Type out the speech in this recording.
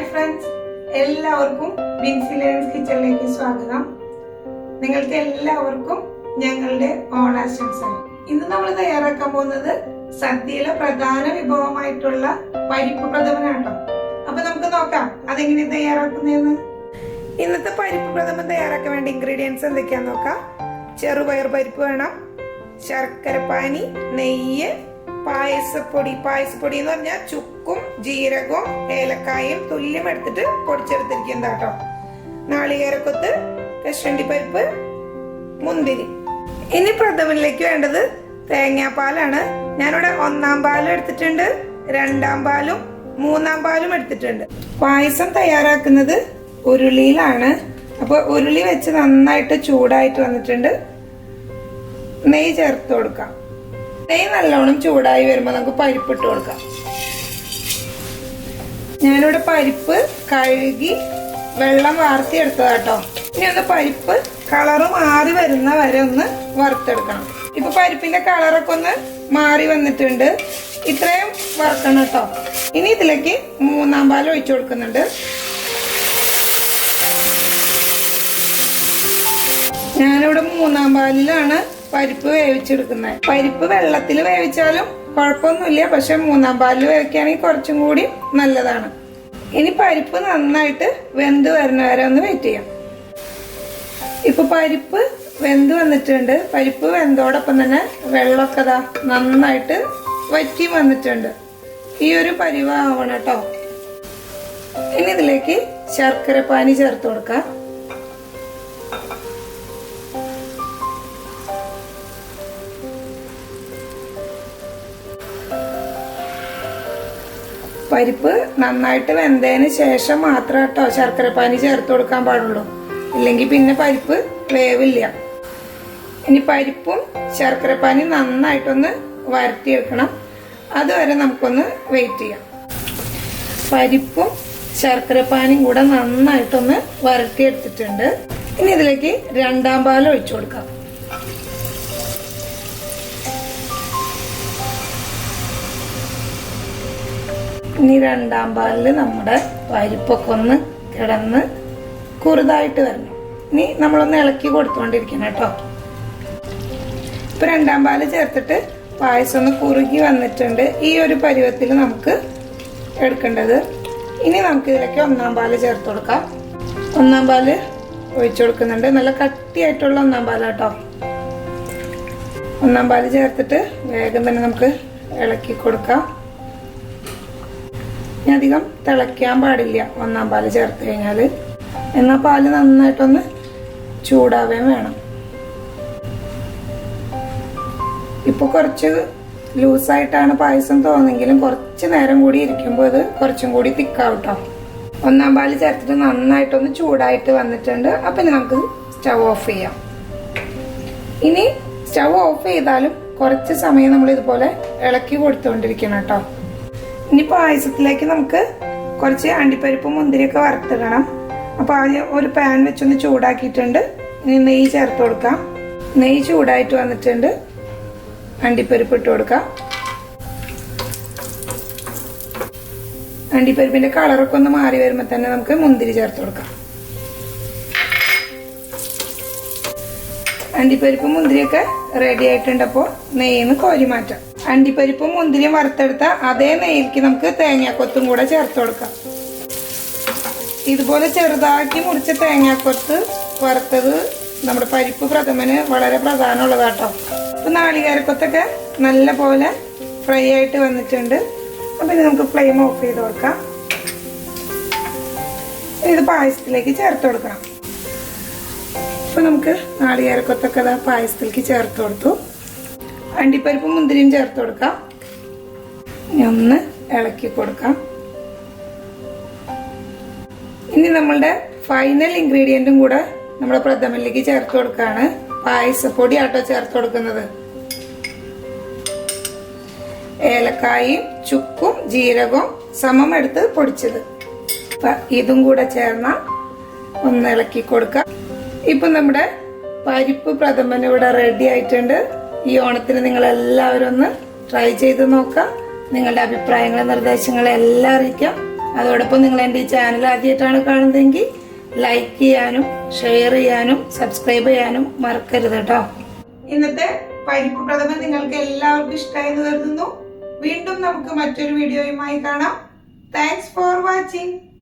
Hi friends എല്ലാവർക്കും Binsi learns കിച്ചണിലേക്ക് സ്വാഗതം. നിങ്ങൾക്ക് എല്ലാവർക്കും ഞങ്ങളുടെ ഓണാശംസകൾ. ഇന്ന് നമ്മൾ തയ്യാറാക്കാൻ പോകുന്നത് സദ്യയിലെ പ്രധാന വിഭവമായിട്ടുള്ള പരിപ്പ് പ്രഥമനാട്ടോ അപ്പൊ നമുക്ക് നോക്കാം അതെങ്ങനെ തയ്യാറാക്കുന്നതെന്ന്. ഇന്നത്തെ പരിപ്പ് പ്രഥമൻ തയ്യാറാക്കാൻ വേണ്ട ഇൻഗ്രീഡിയൻസ് എന്തൊക്കെയാന്ന് നോക്കാം. ചെറുപയർ പരിപ്പ് വേണം ശർക്കരപ്പാനി നെയ്യ് പായസപ്പൊടി പായസപ്പൊടി എന്ന് പറഞ്ഞാൽ ചുക്കും ജീരകവും ഏലക്കായും തുല്യം എടുത്തിട്ട് പൊടിച്ചെടുത്തിരിക്കുന്ന കേട്ടോ നാളികേരക്കൊത്ത് കശണ്ടി പരിപ്പ് മുന്തിരി. ഇനി പ്രഥമനിലേക്ക് വേണ്ടത് തേങ്ങാപ്പാലാണ്. ഞാനിവിടെ ഒന്നാം പാലും എടുത്തിട്ടുണ്ട് രണ്ടാം പാലും മൂന്നാം പാലും എടുത്തിട്ടുണ്ട്. പായസം തയ്യാറാക്കുന്നത് ഉരുളിയിലാണ്. അപ്പൊ ഉരുളി വെച്ച് നന്നായിട്ട് ചൂടായിട്ട് വന്നിട്ടുണ്ട്. നെയ്യ് ചേർത്ത് കൊടുക്കാം. നെയ്യ് നല്ലോണം ചൂടായി വരുമ്പോൾ നമുക്ക് പരിപ്പ് ഇട്ട് കൊടുക്കാം. ഞാനിവിടെ പരിപ്പ് കഴുകി വെള്ളം വാർത്തി എടുത്തതാട്ടോ ഇനി ഒന്ന് പരിപ്പ് കളറ് മാറി വരുന്ന വരെ ഒന്ന് വറുത്തെടുക്കണം. ഇപ്പൊ പരിപ്പിന്റെ കളറൊക്കെ ഒന്ന് മാറി വന്നിട്ടുണ്ട്. ഇത്രയും വറുക്കണം കേട്ടോ ഇനി ഇതിലേക്ക് മൂന്നാം പാൽ ഒഴിച്ചു കൊടുക്കുന്നുണ്ട്. ഞാനിവിടെ മൂന്നാം പാലിലാണ് പരിപ്പ് വേവിച്ചെടുക്കുന്നത്. പരിപ്പ് വെള്ളത്തിൽ വേവിച്ചാലും കുഴപ്പമൊന്നുമില്ല. പക്ഷെ മൂന്നാം പാലിൽ വേവിക്കുകയാണെങ്കിൽ കുറച്ചും കൂടി നല്ലതാണ്. ഇനി പരിപ്പ് നന്നായിട്ട് വെന്ത് വരുന്ന വരെ ഒന്ന് വെയിറ്റ് ചെയ്യാം. ഇപ്പൊ പരിപ്പ് വെന്ത് വന്നിട്ടുണ്ട്. പരിപ്പ് വെന്തോടൊപ്പം തന്നെ വെള്ളമൊക്കെ ദാ നന്നായിട്ട് വറ്റി വന്നിട്ടുണ്ട്. ഈ ഒരു പരിവാവണം കേട്ടോ. ഇനി ഇതിലേക്ക് ശർക്കര പാനി ചേർത്ത് കൊടുക്കാം. പരിപ്പ് നന്നായിട്ട് വെന്തതിന് ശേഷം മാത്രം കേട്ടോ ശർക്കരപ്പാനി ചേർത്ത് കൊടുക്കാൻ പാടുള്ളൂ. ഇല്ലെങ്കിൽ പിന്നെ പരിപ്പ് വേവില്ല. ഇനി പരിപ്പും ശർക്കരപ്പാനി നന്നായിട്ടൊന്ന് വരട്ടിയെടുക്കണം അതുവരെ നമുക്കൊന്ന് വെയിറ്റ് ചെയ്യാം. പരിപ്പും ശർക്കരപ്പാനിയും കൂടെ നന്നായിട്ടൊന്ന് വരട്ടിയെടുത്തിട്ടുണ്ട്. ഇനി ഇതിലേക്ക് രണ്ടാം പാൽ ഒഴിച്ചു കൊടുക്കാം. ഇനി രണ്ടാം പാലിൽ നമ്മുടെ പരിപ്പൊക്കെ ഒന്ന് കിടന്ന് കുറുതായിട്ട് വരണം. ഇനി നമ്മളൊന്ന് ഇളക്കി കൊടുത്തുകൊണ്ടിരിക്കണം കേട്ടോ. ഇപ്പൊ രണ്ടാം പാൽ ചേർത്തിട്ട് പായസം ഒന്ന് കുറുകി വന്നിട്ടുണ്ട്. ഈ ഒരു പരുവത്തിൽ നമുക്ക് എടുക്കേണ്ടത് ഇനി നമുക്ക് ഇതിലേക്ക് ഒന്നാം പാൽ ചേർത്ത് കൊടുക്കാം. ഒന്നാം പാൽ ഒഴിച്ചു കൊടുക്കുന്നുണ്ട്. നല്ല കട്ടിയായിട്ടുള്ള ഒന്നാം പാലാട്ടോ ഒന്നാം പാൽ ചേർത്തിട്ട് വേഗം തന്നെ നമുക്ക് ഇളക്കി കൊടുക്കാം. ഇനി അധികം തിളയ്ക്കാൻ പാടില്ല ഒന്നാം പാൽ ചേർത്ത് കഴിഞ്ഞാൽ എന്നാൽ പാൽ നന്നായിട്ടൊന്ന് ചൂടാവുകയും വേണം. ഇപ്പൊ കുറച്ച് ലൂസായിട്ടാണ് പായസം തോന്നെങ്കിലും കുറച്ച് നേരം കൂടി ഇരിക്കുമ്പോൾ ഇത് കുറച്ചും കൂടി തിക്കാവും ഒന്നാം പാൽ ചേർത്തിട്ട് നന്നായിട്ടൊന്ന് ചൂടായിട്ട് വന്നിട്ടുണ്ട്. അപ്പൊ നമുക്ക് സ്റ്റവ് ഓഫ് ചെയ്യാം. ഇനി സ്റ്റവ് ഓഫ് ചെയ്താലും കുറച്ച് സമയം നമ്മൾ ഇതുപോലെ ഇളക്കി കൊടുത്തുകൊണ്ടിരിക്കണം കേട്ടോ. ഇനി പായസത്തിലേക്ക് നമുക്ക് കുറച്ച് അണ്ടിപ്പരിപ്പും മുന്തിരിയൊക്കെ വറുത്തിടണം. അപ്പോൾ ആദ്യം ഒരു പാൻ വെച്ചൊന്ന് ചൂടാക്കിയിട്ടുണ്ട്. ഇനി നെയ്യ് ചേർത്ത് കൊടുക്കാം. നെയ്യ് ചൂടായിട്ട് വന്നിട്ടുണ്ട്. അണ്ടിപ്പരിപ്പ് ഇട്ട് കൊടുക്കാം. അണ്ടിപ്പരിപ്പിന്റെ കളറൊക്കെ ഒന്ന് മാറി വരുമ്പോൾ തന്നെ നമുക്ക് മുന്തിരി ചേർത്ത് കൊടുക്കാം. അണ്ടിപ്പരിപ്പും മുന്തിരിയൊക്കെ റെഡി ആയിട്ടുണ്ട്. അപ്പോൾ നെയ്യിന്ന് കോരി മാറ്റാം. അണ്ടിപ്പരിപ്പും മുന്തിരിയും വറുത്തെടുത്ത അതേ നെയ്യിലേക്ക് നമുക്ക് തേങ്ങാക്കൊത്തും കൂടെ ചേർത്ത് കൊടുക്കാം. ഇതുപോലെ ചെറുതാക്കി മുറിച്ച തേങ്ങാക്കൊത്ത് വറുത്തത് നമ്മുടെ പരിപ്പ് പ്രഥമന് വളരെ പ്രധാനമുള്ളതാട്ടോ. ഇപ്പൊ നാളികേരക്കൊത്തൊക്കെ നല്ല പോലെ ഫ്രൈ ആയിട്ട് വന്നിട്ടുണ്ട്. അപ്പൊ ഇനി നമുക്ക് ഫ്ലെയിം ഓഫ് ചെയ്ത് കൊടുക്കാം. ഇത് പായസത്തിലേക്ക് ചേർത്ത് കൊടുക്കണം. ഇപ്പൊ നമുക്ക് നാളികേരക്കൊത്തൊക്കെ ഇതാ പായസത്തിലേക്ക് ചേർത്ത് കൊടുത്തു. അണ്ടിപ്പരിപ്പും മുന്തിരിയും ചേർത്ത് കൊടുക്കാം. ഇനി ഒന്ന് ഇളക്കി കൊടുക്കാം. ഇനി നമ്മളുടെ ഫൈനൽ ഇൻഗ്രീഡിയന്റും കൂടെ നമ്മുടെ പ്രഥമനിലേക്ക് ചേർത്ത് കൊടുക്കുകയാണ് പായസപ്പൊടി ആട്ടോ ചേർത്ത് കൊടുക്കുന്നത്. ഏലക്കായും ചുക്കും ജീരകവും സമം എടുത്ത് പൊടിച്ചത്. ഇതും കൂടെ ചേർന്ന ഒന്ന് ഇളക്കി കൊടുക്കാം. ഇപ്പൊ നമ്മുടെ പരിപ്പ് പ്രഥമൻ ഇവിടെ റെഡി ആയിട്ടുണ്ട്. ഈ ഓണത്തിന് നിങ്ങൾ എല്ലാവരും ഒന്ന് ട്രൈ ചെയ്ത് നോക്കാം നിങ്ങളുടെ അഭിപ്രായങ്ങളും നിർദ്ദേശങ്ങളും എല്ലാം അറിയിക്കാം അതോടൊപ്പം നിങ്ങൾ എന്റെ ഈ ചാനൽ ആദ്യമായിട്ടാണ് കാണുന്നതെങ്കിൽ ലൈക്ക് ചെയ്യാനും ഷെയർ ചെയ്യാനും സബ്സ്ക്രൈബ് ചെയ്യാനും മറക്കരുത് കേട്ടോ. ഇന്നത്തെ പരിപ്പ് പ്രഥമൻ നിങ്ങൾക്ക് എല്ലാവർക്കും ഇഷ്ടമായി കരുതുന്നു. വീണ്ടും നമുക്ക് മറ്റൊരു വീഡിയോയുമായി കാണാം. Thanks for watching